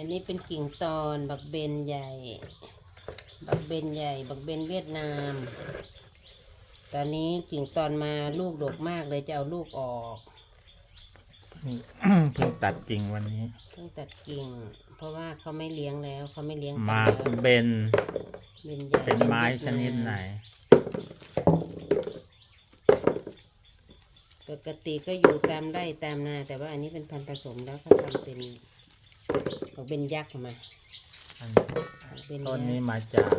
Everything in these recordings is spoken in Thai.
อันนี้เป็นกิ่งตอนบักเบนใหญ่ บักเบนใหญ่ บักเบนเวียดนาม ตอนนี้กิ่งตอนมาลูกดกมากเลยจะเอาลูกออกเพิ่งตัดจริงวันนี้ เพิ่งตัดกิ่ง เพราะว่าเขาไม่เลี้ยงแล้วเขาไม่เลี้ยงมากันแล้วเบนเบนใหญ่เป็นไม้วียชดานิดไหน ปกติก็อยู่ตามไร่ตามนาแต่ว่าอันนี้เป็นพันธุ์ผสมแล้วเขาทำเป็น บักเบนยักษ์มาอันบักเบนต้นยันี้กษ์มาจาก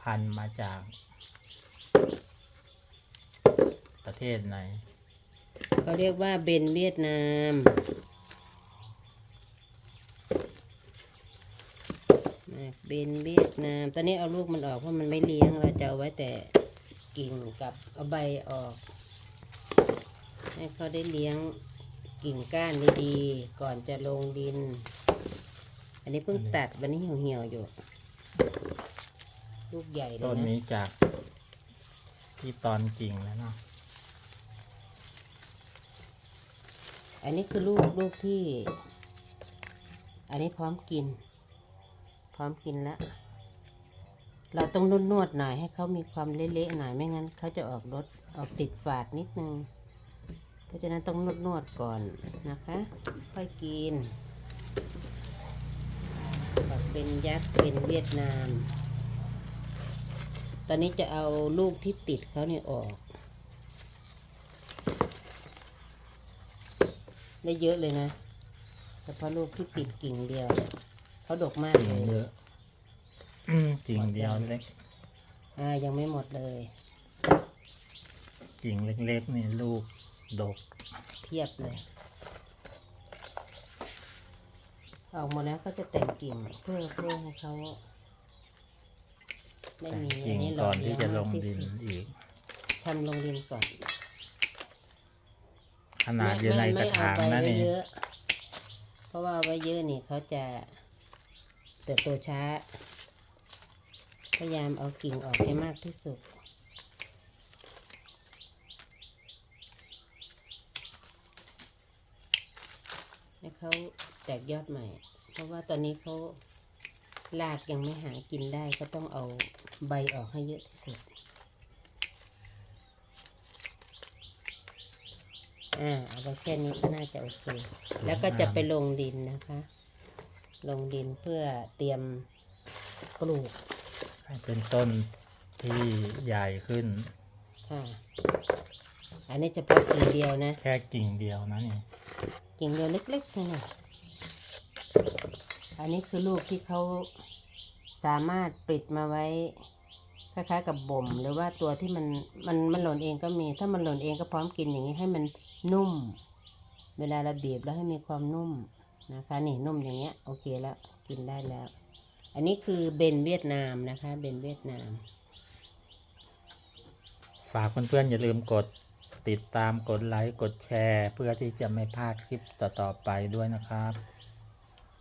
พันธุ์มาจาก ประเทศไหน เขาเรียกว่าเบนเวียดนามอะเบนเวียดนาม ตอนนี้เอาลูกมันออกเพราะมันไม่เลี้ยงเราจะเอาไว้แต่กิ่งกับเอาใบออก ให้เขาได้เลี้ยงกิ่งก้านดีๆ ก่อนจะลงดิน อันนี้เพิ่งตัดวันนี้เหี่ยวๆอยู่ ลูกใหญ่เลต้ยนนะนี้จากที่ตอนกิ่งแล้วเนาะอันนี้คือลูกลูกที่ อันนี้พร้อมกิน พร้อมกินแล้ว เราต้องนวดนวดๆหน่อยให้เขามีความเละๆหน่อยไม่งั้นเขาจะออกรสออกติดฝาดนิดนึง เพราะฉะนั้นต้องนวดนวดๆก่อนนะคะ ค่อยกินแบบ เป็นยักษ์เป็นเวียดนาม ตอนนี้จะเอาลูกที่ติดเขาเนี่ยออก ได้เยอะเลยนะเฉพาะลูกที่ติดกิ่งเดียวเนี่ยเขาดกมากกิ่เลงยเยอะอืมกิ่งเดียวเล็กอ่ายังไม่หมดเลยกิ่งเล็กๆนี่ลูกดกเพียบเลย ออกหมดแล้วก็จะแต่งกิ่งเพื่อเพื่อให้เขาได้แต่มีกิ่งหก่อนที่เยจะลงมากดินสุอีกชำลงดินก่อน ขนาดอยู่ในกไม่ระไม่ถางเอาใบนะไว้นี่เยอะเพราะว่าเอาไว้เยอะนี่เขาจะเติบโตช้า พยายามเอากิ่งออกให้มากที่สุด ให้เขา แตกยอดใหม่ เพราะว่าตอนนี้เขารากยังไม่หากินได้ก็ต้องเอาใบออกให้เยอะที่สุด อ่าเอาไปแค่นี้ก็น่าจะโอเค แล้วก็จะไปลงดินนะคะ ลงดินเพื่อเตรียมปลูก ให้เป็นต้นที่ใหญ่ขึ้น ค่ะ อันนี้เฉพาะกิ่งเดียวนะ แค่กิ่งเดียวนะนี่ กิ่งเดียวเล็กๆนี่นะ อันนี้คือลูกที่เขาสามารถปิดมาไว้คล้ายๆกับบ่ม หรือว่าตัวที่มันมันมันหล่นเองก็มี ถ้ามันหล่นเองก็พร้อมกินอย่างนี้ให้มันนุ่ม เวลาเราบีบแล้วให้มีความนุ่มนะคะนี่นุ่มอย่างเงี้ยโอเคแล้วกินได้แล้ว อันนี้คือเบนเวียดนามนะคะเบนเวียดนาม ฝากเพื่อนๆอย่าลืมกดติดตามกดไลค์กดแชร์ เพื่อที่จะไม่พลาดคลิปต่อๆไปด้วยนะครับ